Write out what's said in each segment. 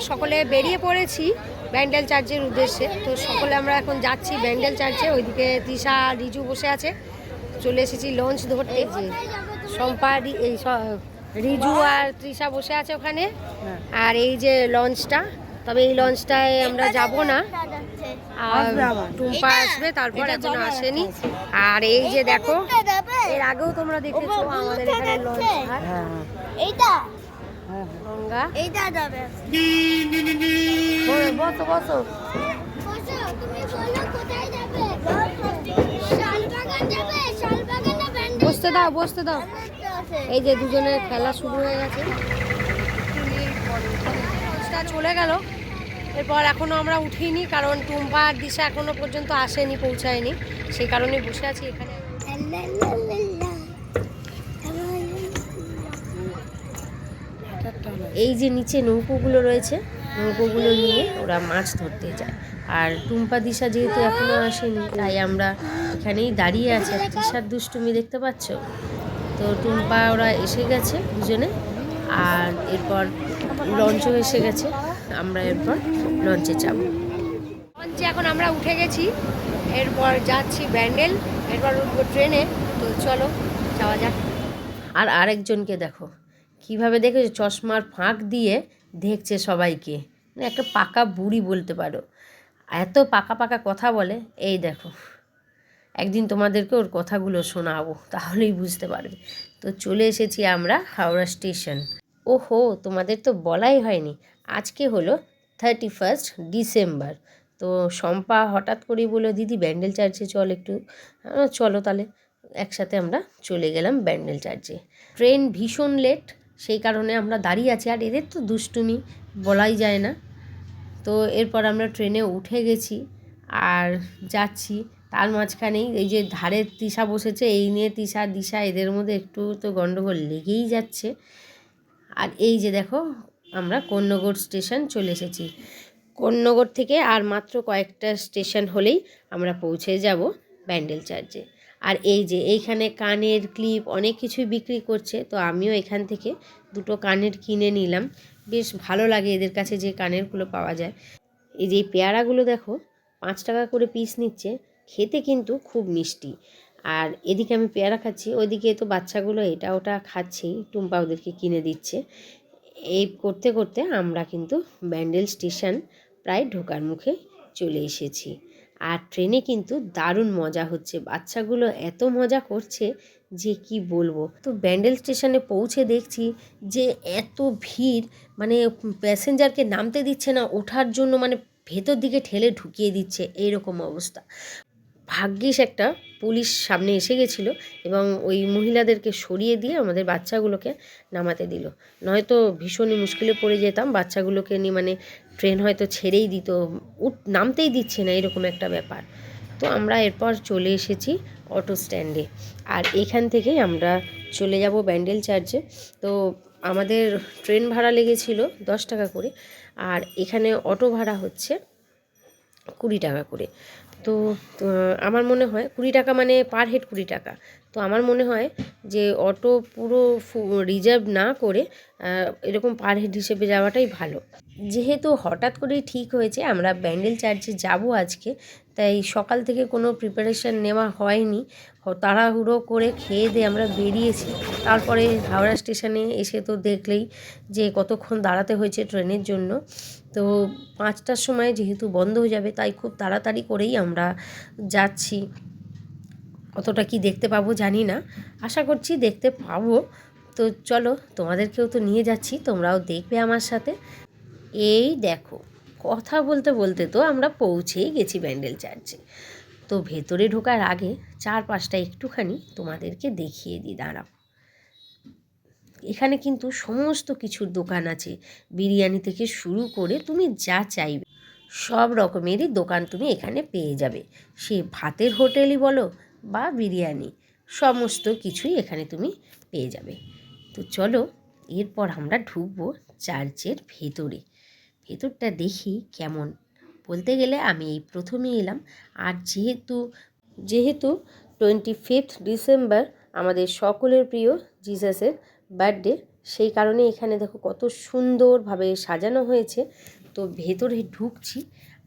সকলে বেরিয়ে পড়েছি ব্যান্ডেল চার্চের উদ্দেশ্যে। তো সকলে আমরা এখন যাচ্ছি ব্যান্ডেল চার্চে। ওইদিকে তৃষা রিজু বসে আছে। চলে এসেছি লঞ্চ ধরতে। যে শম্পা রি- এই রিজু আর তৃষা বসে আছে ওখানে। আর এই যে লঞ্চটা তবে এই লঞ্চটায় আমরা যাব না। আর টুম্পা আসবে তারপর এখনও আসেনি। আর এই যে দেখো এর আগেও তোমরা দেখেছ আমাদের এখানে লঞ্চ এইটা গঙ্গা এইটা যাবে। বসো বসো বসো। তুমি বলো কোথায় যাবে? শালবাগান যাবে? শালবাগান না ব্যান্ডেল বসতে দাও বসতে দাও। এই যে দুজনের খেলা শুরু হয়ে গেছে। চলে গেল। এরপর এখনও আমরা উঠিনি কারণ টুম্পা আর দিশা এখনও পর্যন্ত আসেনি পৌঁছায়নি। সেই কারণে বসে আছি এখানে। এই যে নিচে নৌকোগুলো রয়েছে নৌকোগুলো নিয়ে ওরা মাছ ধরতে যায়। আর টুম্পা দিশা যেহেতু এখনও আসেনি তাই আমরা এখানেই দাঁড়িয়ে আছি। তৃষার দুষ্টুমি দেখতে পাচ্ছ? তো টুম্পা ওরা এসে গেছে দুজনে আর এরপর লঞ্চও এসে গেছে। আমরা এরপর লঞ্চে যাব। লঞ্চে এখন আমরা উঠে গেছি এরপর যাচ্ছি ব্যান্ডেল এরপর উঠবো ট্রেনে। তো চলো যাওয়া যাক। আর আরেকজনকে দেখো। কীভাবে দেখেছ? চশমার ফাঁক দিয়ে দেখছে সবাইকে। মানে একটা পাকা বুড়ি বলতে পারো। এত পাকা পাকা কথা বলে, এই দেখো। একদিন তোমাদেরকে ওর কথাগুলো শোনাবো, তাহলেই বুঝতে পারবে। তো চলে এসেছি আমরা হাওড়া স্টেশন। ওহো, তোমাদের তো বলাই হয়নি। আজকে হলো থার্টি ফার্স্ট ডিসেম্বর। তো শম্পা হঠাৎ করেই বলল, দিদি, ব্যান্ডেল চার্চে চল একটু। চলো তাহলে। একসাথে আমরা চলে গেলাম ব্যান্ডেল চার্চে ট্রেন ভীষণ লেট সেই কারণে আমরা দাঁড়িয়ে আছি। আর এদের তো দুষ্টুমি বলাই যায় না। তো এরপর আমরা ট্রেনে উঠে গেছি আর যাচ্ছি। তার মাঝখানেই এই যে ধারে তিশা বসেছে, এই নিয়ে তিশা, দিশা এদের মধ্যে একটু তো গণ্ডগোল লেগেই যাচ্ছে। আর এই যে দেখো, আমরা কন্যগড় স্টেশন চলে এসেছি। কন্যগড় থেকে আর মাত্র কয়েকটা স্টেশন হলেই আমরা পৌঁছে যাব ব্যান্ডেল চার্চে। আর এই যে এইখানে কানের ক্লিপ অনেক কিছুই বিক্রি করছে, তো আমিও এখান থেকে দুটো কানের কিনে নিলাম। বেশ ভালো লাগে এদের কাছে যে কানেরগুলো পাওয়া যায়। এই যে এই পেয়ারাগুলো দেখো, পাঁচ টাকা করে পিস নিচ্ছে, খেতে কিন্তু খুব মিষ্টি। আর এদিকে আমি পেয়ারা খাচ্ছি, ওইদিকে তো বাচ্চাগুলো এটা ওটা খাচ্ছেই টুম্পা ওদেরকে কিনে দিচ্ছে। এই করতে করতে আমরা কিন্তু ব্যান্ডেল স্টেশন প্রায় ঢোকার মুখে চলে এসেছি। আর ট্রেনে কিন্তু দারুণ মজা হচ্ছে। বাচ্চাগুলো এত মজা করছে যে কি বলব? তো ব্যান্ডেল স্টেশনে পৌঁছে দেখছি যে এত ভিড় মানে প্যাসেঞ্জারকে নামতে দিচ্ছে না, ওঠার জন্য মানে ভেতর দিকে ঠেলে ঢুকিয়ে দিচ্ছে, এইরকম অবস্থা। ভাগ্যিস একটা পুলিশ সামনে এসে গেছিল এবং ওই মহিলাদেরকে সরিয়ে দিয়ে আমাদের বাচ্চাগুলোকে নামাতে দিল। নয়তো ভীষণই মুশকিলে পড়ে যেতাম, বাচ্চাগুলোকে নিয়ে মানে ট্রেন হয়তো ছেড়েই দিত, উঠ, নামতেই দিচ্ছে না এরকম একটা ব্যাপার। তো আমরা এরপর চলে এসেছি অটো স্ট্যান্ডে আর এখান থেকেই আমরা চলে যাব ব্যান্ডেল চার্চে তো আমাদের ট্রেন ভাড়া লেগেছিল দশ টাকা করে, আর এখানে অটো ভাড়া হচ্ছে কুড়ি টাকা করে। তো আমার মনে হয় কুড়ি টাকা মানে পার হেড কুড়ি টাকা। তো আমার মনে হয় যে অটো পুরো রিজার্ভ না করে এরকম পার হেড হিসেবে যাওয়াটাই ভালো। যেহেতু হঠাৎ করেই ঠিক হয়েছে, আমরা ব্যান্ডেল চার্চে যাব আজকে, তাই সকাল থেকে কোনো প্রিপারেশন নেওয়া হয়নি। তাড়াহুড়ো করে খেয়ে দিয়ে আমরা বেরিয়েছি। তারপরে হাওড়া স্টেশনে এসে তো দেখলেই যে কতক্ষণ দাঁড়াতে হয়েছে ট্রেনের জন্য। তো পাঁচটার সময় যেহেতু বন্ধ হয়ে যাবে, তাই খুব তাড়াতাড়ি করেই আমরা যাচ্ছি। কতটা কি দেখতে পাবো জানি না। আশা করছি দেখতে পাবো। তো চলো, তোমাদেরকেও তো নিয়ে যাচ্ছি, তোমরাও দেখবে আমার সাথে। এই দেখো, কথা বলতে বলতে তো আমরা পৌঁছেই গেছি ব্যান্ডেল চার্চে। তো ভেতরে ঢোকার আগে চার পাঁচটা একটুখানি তোমাদেরকে দেখিয়ে দিই, দাঁড়াও। এখানে কিন্তু সমস্ত কিছুর দোকান আছে। বিরিয়ানি থেকে শুরু করে তুমি যা চাইবে, সব রকমেরই দোকান তুমি এখানে পেয়ে যাবে। সে ভাতের হোটেলই বলো বা বিরিয়ানি, সমস্ত কিছুই এখানে তুমি পেয়ে যাবে। তো চলো, এরপর আমরা ঢুকবো চার্চের ভেতরে। ভেতরটা দেখি কেমন। বলতে গেলে আমি এই প্রথমেই এলাম। আর যেহেতু যেহেতু টোয়েন্টি ফিফথ ডিসেম্বর আমাদের সকলের প্রিয় জিসাসের বার্থডে সেই কারণে এখানে দেখো কত সুন্দরভাবে সাজানো হয়েছে। তো ভেতরে ঢুকছি,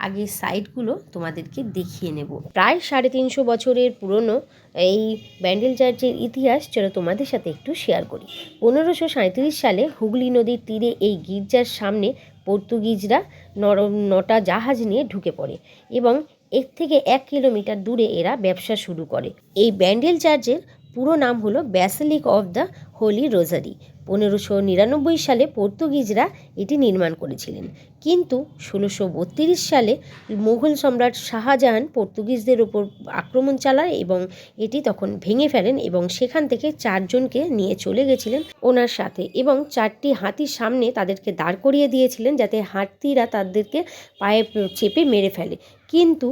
আগে সাইডগুলো তোমাদেরকে দেখিয়ে নেব। প্রায় সাড়ে তিনশো বছরের পুরনো এই ব্যান্ডেল চার্চের ইতিহাস চলো তোমাদের সাথে একটু শেয়ার করি। পনেরোশো সাঁত্রিশ সালে হুগলি নদীর তীরে এই গির্জার সামনে পর্তুগিজরা নর, নটা জাহাজ নিয়ে ঢুকে পড়ে এবং এর থেকে এক কিলোমিটার দূরে এরা ব্যবসা শুরু করে। এই ব্যান্ডেল চার্চের পুরো নাম হলো basilica of the holy rosary. পনেরোশো নিরানব্বই সালে পর্তুগিজরা এটি নির্মাণ করেছিলেন। কিন্তু ষোলোশো বত্রিশ সালে মুঘল সম্রাট শাহজাহান পর্তুগিজদের ওপর আক্রমণ চালায় এবং এটি তখন ভেঙে ফেলেন এবং সেখান থেকে চারজনকে নিয়ে চলে গেছিলেন ওনার সাথে এবং চারটি হাতির সামনে তাদেরকে দাঁড় করিয়ে দিয়েছিলেন যাতে হাতিরা তাদেরকে পায়ে চেপে মেরে ফেলে। কিন্তু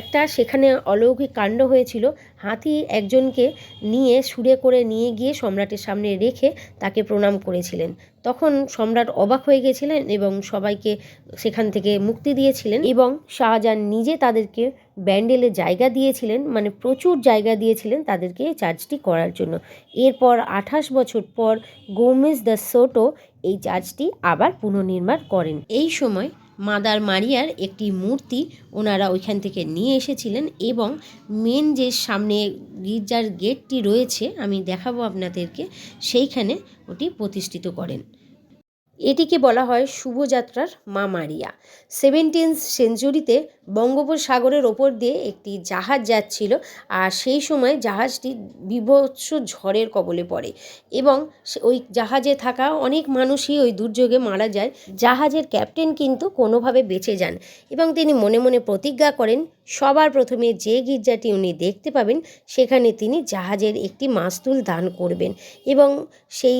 একটা সেখানে অলৌকিক কাণ্ড হয়েছিল। হাতি একজনকে নিয়ে সুরে করে নিয়ে গিয়ে সম্রাটের সামনে রেখে তাকে প্রণাম করেছিলেন। তখন সম্রাট অবাক হয়ে গেছিলেন এবং সবাইকে সেখান থেকে মুক্তি দিয়েছিলেন এবং শাহজাহান নিজে তাদেরকে ব্যান্ডেলে জায়গা দিয়েছিলেন মানে প্রচুর জায়গা দিয়েছিলেন তাদেরকে চার্জটি করার জন্য। এরপর আঠাশ বছর পর গোমেজ দ্য সোটো এই চার্জটি আবার পুনর্নির্মাণ করেন। এই সময় মাদার মারিয়ার একটি মূর্তি ওনারা ওইখান থেকে নিয়ে এসেছিলেন এবং মেন যে সামনে গির্জার গেটটি রয়েছে, আমি দেখাবো আপনাদেরকে, সেইখানে ওটি প্রতিষ্ঠিত করেন। এটিকে বলা হয় শুভযাত্রার মা মারিয়া। সেভেন্টিন্থ সেঞ্চুরিতে বঙ্গোপসাগরের ওপর দিয়ে একটি জাহাজ যাচ্ছিল আর সেই সময় জাহাজটি বিভৎস ঝড়ের কবলে পড়ে এবং ওই জাহাজে থাকা অনেক মানুষই ওই দুর্যোগে মারা যায়। জাহাজের ক্যাপ্টেন কিন্তু কোনোভাবে বেঁচে যান এবং তিনি মনে মনে প্রতিজ্ঞা করেন, সবার প্রথমে যে গির্জাটি উনি দেখতে পাবেন, সেখানে তিনি জাহাজের একটি মাস্তুল দান করবেন এবং সেই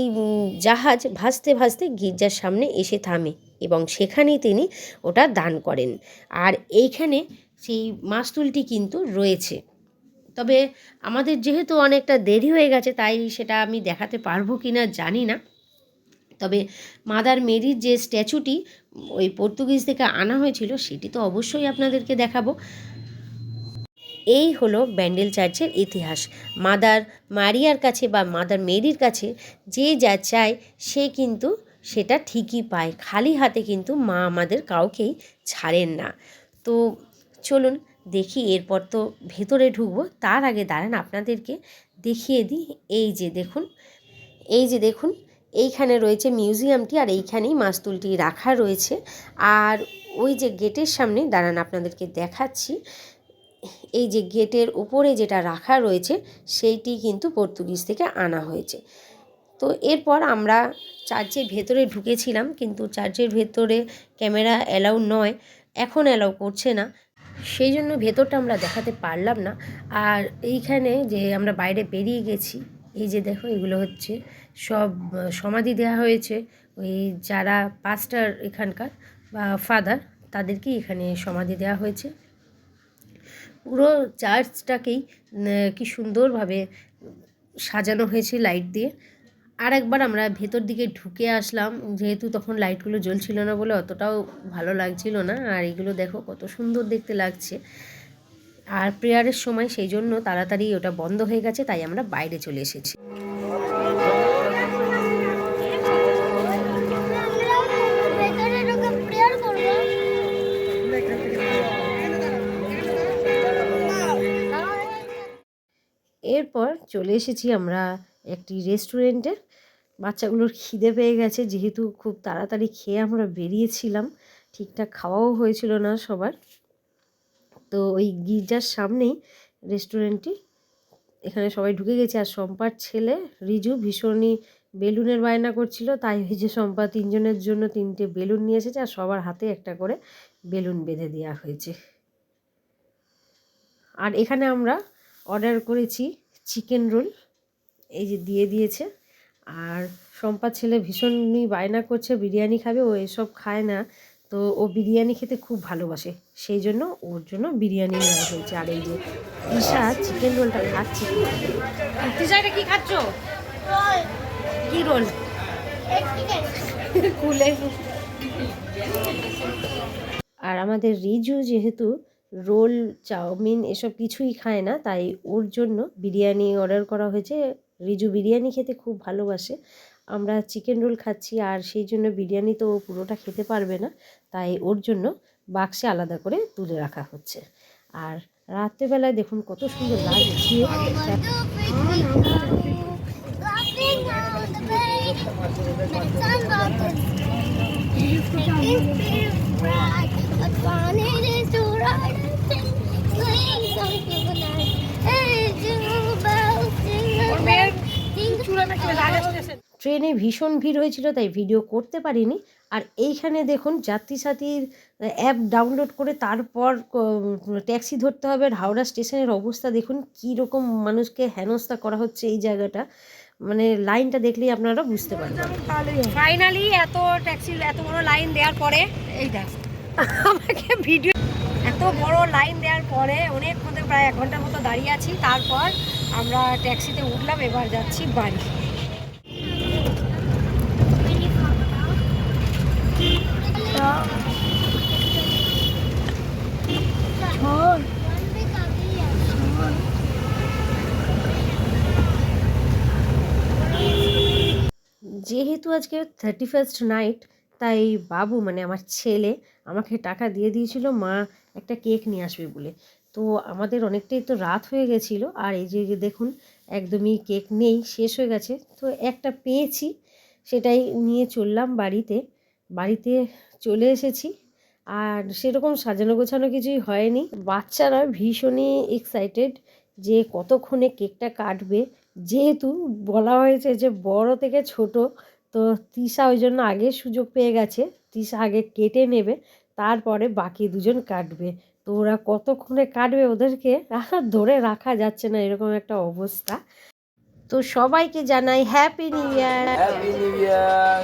জাহাজ ভাসতে ভাসতে গির্জার সামনে এসে থামে। এবং সেখানেই তিনি ওটা দান করেন। আর এইখানে সেই মাস্তুলটি কিন্তু রয়েছে। তবে আমাদের যেহেতু অনেকটা দেরি হয়ে গেছে, তাই সেটা আমি দেখাতে পারব কি না জানি না। তবে মাদার মেরির যে স্ট্যাচুটি ওই পর্তুগিজ থেকে আনা হয়েছিল, সেটি তো অবশ্যই আপনাদেরকে দেখাবো। এই হলো ব্যান্ডেল চার্চের ইতিহাস। মাদার মারিয়ার কাছে বা মাদার মেরির কাছে যে যা চায়, সে কিন্তু সেটা ঠিকই পায়। খালি হাতে কিন্তু মা আমাদের কাউকেই ছাড়েন না। তো চলুন দেখি এরপর তো ভেতরে ঢুকবো। তার আগে দাঁড়ান, আপনাদেরকে দেখিয়ে দিই। এই যে দেখুন, এই যে দেখুন, এইখানে রয়েছে মিউজিয়ামটি আর এইখানেই মাস্তুলটি রাখা রয়েছে। আর ওই যে গেটের সামনে, দাঁড়ান আপনাদেরকে দেখাচ্ছি, এই যে গেটের উপরে যেটা রাখা রয়েছে, সেইটি কিন্তু পর্তুগিজ থেকে আনা হয়েছে। তো এরপর আমরা চার্চের ভেতরে ঢুকেছিলাম, কিন্তু চার্চের ভেতরে ক্যামেরা অ্যালাউ নয়, এখন অ্যালাউ করছে না। সেই জন্য ভেতরটা আমরা দেখাতে পারলাম না। আর এইখানে যে আমরা বাইরে বেরিয়ে গেছি, এই যে দেখো এগুলো হচ্ছে সব, সমাধি দেওয়া হয়েছে। ওই যারা পাস্টার এখানকার বা ফাদার তাদেরকেই এখানে সমাধি দেওয়া হয়েছে। পুরো চার্চটাকেই কি সুন্দরভাবে সাজানো হয়েছে লাইট দিয়ে। আর একবার আমরা ভেতর দিকে ঢুকে আসলাম। যেহেতু তখন লাইটগুলো জ্বলছিল না বলে অতটাও ভালো লাগছিল না। আর এগুলো দেখো কত সুন্দর দেখতে লাগছে। আর প্রেয়ারের সময় সেই জন্য তাড়াতাড়ি ওটা বন্ধ হয়ে গেছে, তাই আমরা বাইরে চলে এসেছি। এরপর চলে এসেছি আমরা একটি রেস্টুরেন্টে বাচ্চাগুলোর খিদে পেয়ে গেছে, যেহেতু খুব তাড়াতাড়ি খেয়ে আমরা বেরিয়েছিলাম, ঠিকঠাক খাওয়াও হয়েছিল না সবার। তো ওই গির্জার সামনেই রেস্টুরেন্টটি, এখানে সবাই ঢুকে গেছে। আর সম্পার ছেলে রিজু ভীষণই বেলুনের বায়না করছিল, তাই ওই যে সম্পা তিনজনের জন্য তিনটে বেলুন নিয়ে এসেছে, আর সবার হাতে একটা করে বেলুন বেঁধে দেওয়া হয়েছে। আর এখানে আমরা অর্ডার করেছি চিকেন রোল, এই যে দিয়ে দিয়েছে। আর সম্পার ছেলে ভীষণই বায়না করছে বিরিয়ানি খাবে ও এসব খায় না। তো ও বিরিয়ানি খেতে খুব ভালোবাসে সেই জন্য ওর জন্য বিরিয়ানি নেওয়া হয়েছে। আর এই যে ঈশা চিকেন রোলটা খাচ্ছে। এটা কি খাচ্ছ? কি রোল কুলে। আর আমাদের রিজু যেহেতু রোল চাউমিন এসব কিছুই খায় না তাই ওর জন্য বিরিয়ানি অর্ডার করা হয়েছে। রিজু বিরিয়ানি খেতে খুব ভালোবাসে। আমরা চিকেন রোল খাচ্ছি আর সেই জন্য বিরিয়ানি তো ও পুরোটা খেতে পারবে না তাই ওর জন্য বাক্সে আলাদা করে তুলে রাখা হচ্ছে। আর রাত্রেবেলায় দেখুন কত সুন্দর লাগছে ট্রেনে ভীষণ ভিড় হয়েছিল তাই ভিডিও করতে পারিনি। আর এইখানে দেখুন যাত্রী সাথীর অ্যাপ ডাউনলোড করে তারপর ট্যাক্সি ধরতে হবে আর হাওড়া স্টেশনের অবস্থা দেখুন কী রকম মানুষকে হেনস্থা করা হচ্ছে এই জায়গাটা। মানে লাইনটা দেখলেই আপনারা বুঝতে পারবেন। ফাইনালি এত ট্যাক্সি এত বড় লাইন দেওয়ার পরে এই দেখ। আমাকে ভিডিও এত বড় লাইন দেওয়ার পরে অনেক মধ্যে প্রায় এক ঘণ্টার মতো দাঁড়িয়ে আছি। তারপর আমরা ট্যাক্সিতে উঠলাম, এবার যাচ্ছি বাড়ি। যেহেতু আজকে থার্টি ফার্স্ট নাইট তাই বাবু মানে আমার ছেলে, আমাকে টাকা দিয়ে দিয়েছিল, মা একটা কেক নিয়ে আসবে বলে। তো আমাদের অনেকটাই তো রাত হয়ে গেছিল, আর এই যে দেখুন, একদমই কেক নেই, শেষ হয়ে গেছে। তো একটা পেয়েছি, সেটাই নিয়ে চললাম বাড়িতে। বাড়িতে চলে এসেছি, আর সেরকম সাজানো গোছানো কিছুই হয়নি। বাচ্চারা ভীষণই এক্সাইটেড যে কতক্ষণে কেকটা কাটবে। যেহেতু বলা হয়েছে যে বড় থেকে ছোট, তো তৃষা ওই জন্য আগে সুযোগ পেয়ে গেছে। তৃষা আগে কেটে নেবে, তারপরে বাকি দুজন কাটবে। তো ওরা কতক্ষণে কাটবে ওদেরকে ধরে রাখা যাচ্ছে না, এরকম একটা অবস্থা। তো সবাইকে জানাই happy new year happy new year